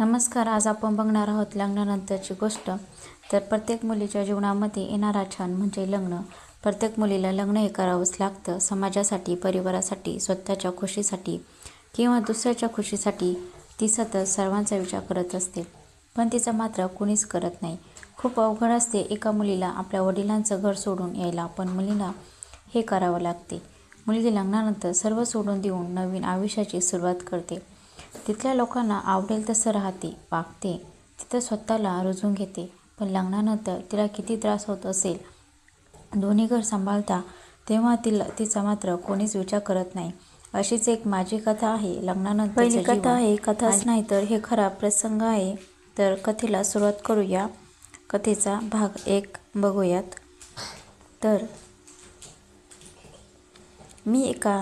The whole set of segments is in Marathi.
नमस्कार आज आपण बघणार आहोत लग्नानंतरची गोष्ट. तर प्रत्येक मुलीच्या जीवनामध्ये येणारा क्षण म्हणजे लग्न. प्रत्येक मुलीला लग्न हे करावंच लागतं. समाजासाठी परिवारासाठी स्वतःच्या खुशीसाठी किंवा दुसऱ्याच्या खुशीसाठी ती सतत सर्वांचा विचार करत असते. पण तिचं मात्र कुणीच करत नाही. खूप अवघड असते एका मुलीला आपल्या वडिलांचं घर सोडून यायला पण मुलीला हे करावं लागते. मुलगी लग्नानंतर सर्व सोडून देऊन नवीन आयुष्याची सुरुवात करते. तिथल्या लोकांना आवडेल तसं राहते वागते. तिथं स्वतःला रुजवून घेते. पण लग्नानंतर तिला किती त्रास होत असेल? दोन्ही घर सांभाळता तेव्हा तिला तिचा मात्र कोणीच विचार करत नाही. अशीच एक माझी कथा आहे लग्नानंतर पहिली कथा आहे कथाच नाही तर हे खरा प्रसंग आहे. तर कथेला सुरुवात करूया. कथेचा भाग एक बघूयात. तर मी एका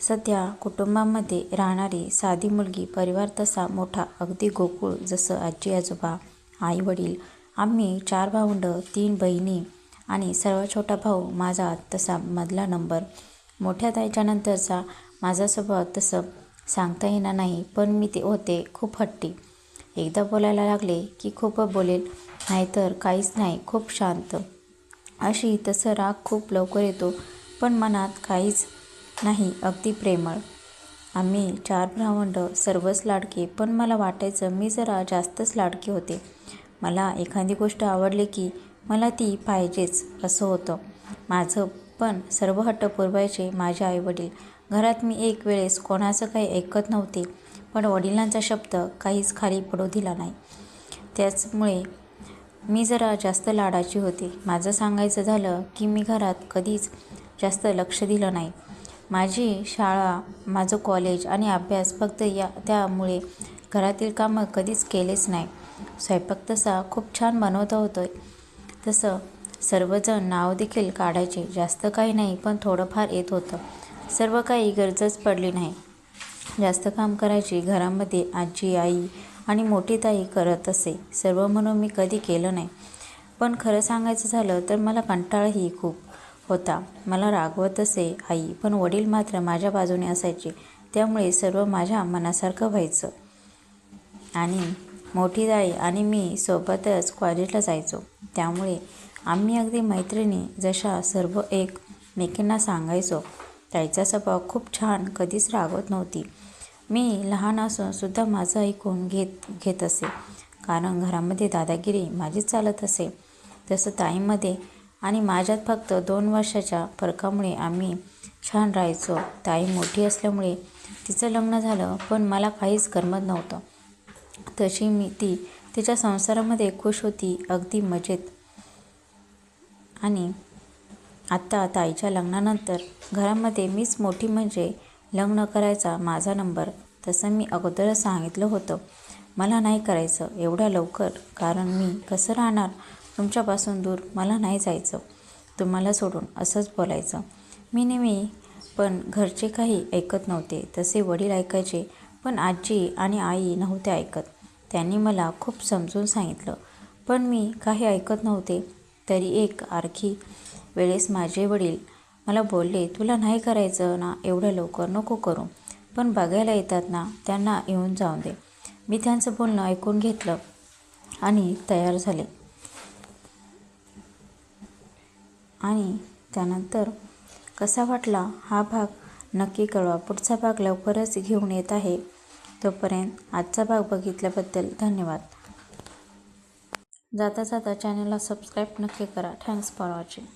सध्या कुटुंबामध्ये राहणारी साधी मुलगी परिवार तसा मोठा अगदी गोकुळ जसं आजी आजोबा आई वडील आम्ही चार भावंडं तीन बहिणी आणि सर्वात छोटा भाऊ माझा तसा मधला नंबर. मोठ्या ताईच्या नंतरचा माझा स्वभाव तसं सांगता येणार नाही पण मी ते होते खूप हट्टी. एकदा बोलायला लागले की खूप बोलेल नाहीतर काहीच नाही खूप शांत. अशी तसं राग खूप लवकर येतो पण मनात काहीच नाही अगदी प्रेमळ. आम्ही चार भावंड सर्वच लाडके पण मला वाटायचं मी जरा जास्तच लाडके होते. मला एखादी गोष्ट आवडली की मला ती पाहिजेच असं होतं. माझं पण सर्व हट्ट पुरवायचे माझे आईवडील. घरात मी एक वेळेस कोणाचं काही ऐकत नव्हते पण वडिलांचा शब्द काहीच खाली पडू दिला नाही. त्याचमुळे मी जरा जास्त लाडाची होते. माझं सांगायचं झालं की मी घरात कधीच जास्त लक्ष दिलं नाही. माझी शाळा माझं कॉलेज आणि अभ्यास फक्त या त्यामुळे घरातील कामं कधीच केलेच नाही. स्वयंपाक तसा खूप छान बनवता होतो तसं सर्वजण नाव देखील काढायचे जास्त काही नाही पण थोडंफार येत होतं. सर्व काही गरजच पडली नाही. जास्त काम करायची घरामध्ये आजी आई आणि मोठी ताई करत असे. सर्व म्हणून मी कधी केलं नाही. पण खरं सांगायचं झालं तर मला कंटाळाही खूप. होता. मला रागवत असे आई पण वडील मात्र माझ्या बाजूने असायचे. त्यामुळे सर्व माझ्या मनासारखं व्हायचं. आणि मोठी दाई आणि मी सोबतच कॉलेजला जायचो. त्यामुळे आम्ही अगदी मैत्रिणी जशा सर्व एक मेकींना सांगायचो. ताईचा स्वभाव खूप छान कधीच रागवत नव्हती. मी लहान असून सुद्धा माझं ऐकून घेत घेत असे. कारण घरामध्ये दादागिरी माझीच चालत असे. तसं ताईमध्ये आणि माझ्यात फक्त दोन वर्षाच्या फरकामुळे आम्ही छान राहायचो. ताई मोठी असल्यामुळे तिचं लग्न झालं पण मला काहीच करमत नव्हतं. तशी मी ती तिच्या संसारामध्ये खुश होती अगदी मजेत. आणि आत्ता ताईच्या लग्नानंतर घरामध्ये मीच मोठी म्हणजे लग्न करायचा माझा नंबर तसं मी अगोदरच सांगितलं होतं. मला नाही करायचं एवढ्या लवकर कारण मी कसं राहणार? तुमच्यापासून दूर मला नाही जायचं. तुम्हाला सोडून असंच बोलायचं. मी नेहमी पण घरचे काही ऐकत नव्हते. तसे वडील ऐकायचे पण आजी आणि आई नव्हते ऐकत. त्यांनी मला खूप समजून सांगितलं. पण मी काही ऐकत नव्हते. तरी एक आरखी वेळेस माझे वडील मला बोलले तुला नाही करायचं ना एवढं लवकर नको करू. पण बघायला येतात ना त्यांना येऊन जाऊन दे. मी त्यांचं बोलणं ऐकून घेतलं आणि तयार झाले. आणि त्यानंतर कसा वाटला हा भाग नक्की कळवा. पुढचा भाग लवकरच घेऊन येत आहे. तोपर्यंत आजचा भाग बघितल्याबद्दल धन्यवाद. जाता जाता चॅनलला सबस्क्राईब नक्की करा. Thanks for watching